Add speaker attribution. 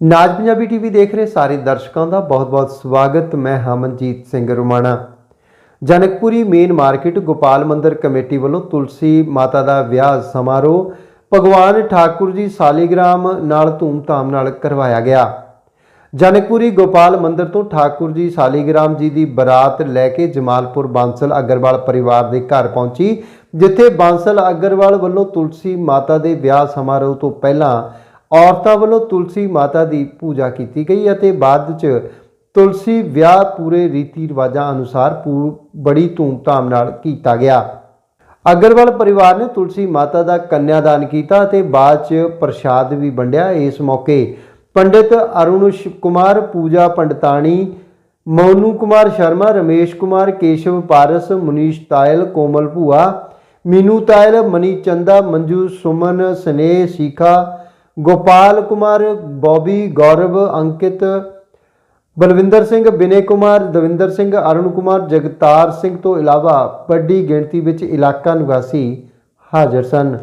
Speaker 1: ਨਾਜ Punjabi TV ਦੇਖ ਰਹੇ ਸਾਰੇ ਦਰਸ਼ਕਾਂ ਦਾ ਬਹੁਤ-ਬਹੁਤ ਸਵਾਗਤ। ਮੈਂ Hamanjeet Singh Rumana. Janakpuri main market Gopal Mandir committee ਵੱਲੋਂ ਤੁਲਸੀ ਮਾਤਾ ਦਾ ਵਿਆਹ ਸਮਾਰੋਹ ਭਗਵਾਨ ਠਾਕੁਰ ਜੀ ਸਾਲੀਗ੍ਰਾਮ ਨਾਲ ਧੂਮਧਾਮ ਨਾਲ ਕਰਵਾਇਆ ਗਿਆ। ਜਨਕਪੁਰੀ ਗੋਪਾਲ ਮੰਦਰ ਤੋਂ ਠਾਕੁਰ ਜੀ ਸਾਲੀਗ੍ਰਾਮ ਜੀ ਦੀ ਬਰਾਤ ਲੈ ਕੇ ਜਮਾਲਪੁਰ ਬਾਂਸਲ ਅਗਰਵਾਲ ਪਰਿਵਾਰ ਦੇ ਘਰ ਪਹੁੰਚੀ, ਜਿੱਥੇ ਬਾਂਸਲ ਅਗਰਵਾਲ ਵੱਲੋਂ ਤੁਲਸੀ ਮਾਤਾ ਦੇ ਵਿਆਹ ਸਮਾਰੋਹ ਤੋਂ ਪਹਿਲਾਂ ਔਰਤਾਂ ਵੱਲੋਂ ਤੁਲਸੀ ਮਾਤਾ ਦੀ ਪੂਜਾ ਕੀਤੀ ਗਈ ਅਤੇ ਬਾਅਦ ਚ ਤੁਲਸੀ ਵਿਆਹ ਪੂਰੇ ਰੀਤੀ ਰਿਵਾਜਾਂ ਅਨੁਸਾਰ ਪੂ- ਬੜੀ ਧੂਮਧਾਮ ਨਾਲ ਕੀਤਾ ਗਿਆ। ਅਗਰਵਾਲ ਪਰਿਵਾਰ ਨੇ ਤੁਲਸੀ ਮਾਤਾ ਦਾ ਕੰਨਿਆਦਾਨ ਕੀਤਾ ਅਤੇ ਬਾਅਦ ਚ ਪ੍ਰਸ਼ਾਦ ਵੀ ਵੰਡਿਆ ਇਸ ਮੌਕੇ। ਪੰਡਿਤ ਅਰੁਣ ਸ਼- ਕੁਮਾਰ ਪੂਜਾ ਪੰਡਤਾਣੀ, ਮੋਨੂ ਕੁਮਾਰ ਸ਼ਰਮਾ, ਰਮੇਸ਼ ਕੁਮਾਰ, ਕੇਸ਼ਵ ਪਾਰਸ, ਮੁਨੀਸ਼ ਤਾਇਲ, ਕੋਮਲ ਭੂਆ, ਮੀਨੂ ਤਾਇਲ, ਮਨੀ ਚੰਦਾ, ਮੰਜੂ ਸੁਮਨ, ਸਨੇਹ, ਸੀਖਾ ਗੋਪਾਲ ਕੁਮਾਰ, ਬੌਬੀ ਗੌਰਵ, ਅੰਕਿਤ, ਬਲਵਿੰਦਰ ਸਿੰਘ, ਬਿਨੇ ਕੁਮਾਰ, ਦਵਿੰਦਰ ਸਿੰਘ, ਅਰੁਣ ਕੁਮਾਰ, ਜਗਤਾਰ ਸਿੰਘ ਤੋਂ ਇਲਾਵਾ ਵੱਡੀ ਗਿਣਤੀ ਵਿੱਚ ਇਲਾਕਾ ਨਿਵਾਸੀ ਹਾਜ਼ਰ ਸਨ।